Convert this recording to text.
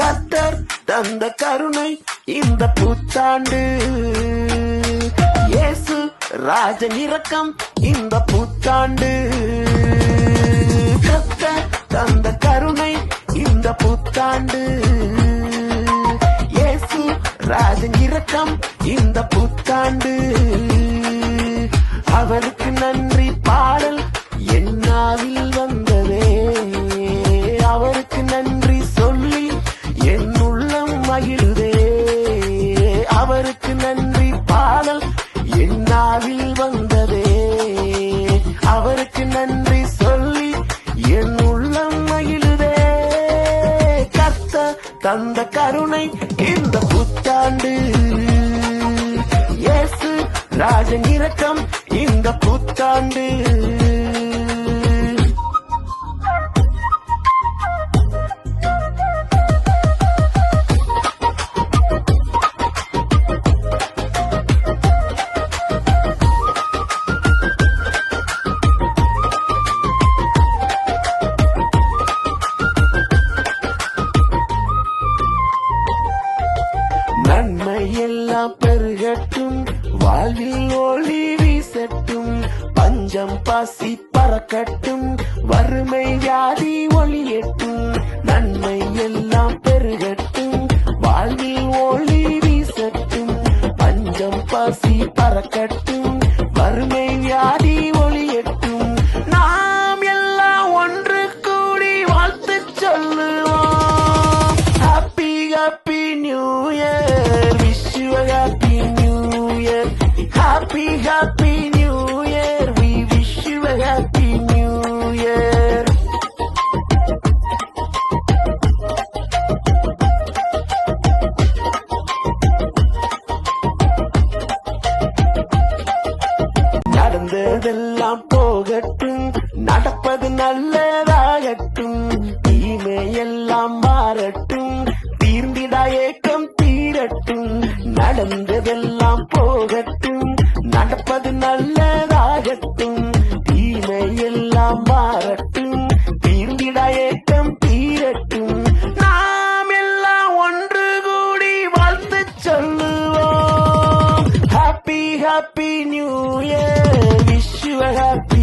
கத்தர் தந்த கருணை இந்த புத்தாண்டு. இயேசு ராஜன் இரக்கம் இந்த புத்தாண்டு. கத்தர் தந்த கருணை இந்த புத்தாண்டு. இயேசு ராஜன் இரக்கம் இந்த புத்தாண்டு. அவருக்கு நன்றி பாடல் என்னாவில் வந்ததே. அவருக்கு நன்றி சொல்லி என் உள்ளம் மகிழுதே. கத்த தந்த கருணை இந்த புத்தாண்டு. இயேசு ராஜன் இரக்கம் இந்த புத்தாண்டு. நன்மை எல்லாம் பெருகட்டும். வாழ்வில் ஒளி வீசட்டும். பஞ்சம் பசி பறக்கட்டும். வறுமை வியாதி ஒளியட்டும். நன்மை எல்லாம் பெருகட்டும். வாழ்வில் ஒளி வீசட்டும். பஞ்சம் பசி பறக்கட்டும். நடந்ததெல்லாம் போகட்டும். நடப்பது நல்லதாகட்டும். தீமை எல்லாம் மாறட்டும். தீர்ந்திடா ஏக்கம் தீரட்டும். நடந்ததெல்லாம் போகட்டும். நடப்பது நல்லதாகட்டும். தீமை எல்லாம் மாறட்டும். தீர்ந்திடா ஏக்கம் தீரட்டும். நாம் எல்லாம் ஒன்று கூடி வாழ்த்து சொல்லுவோம். Happy happy new year you have. happy.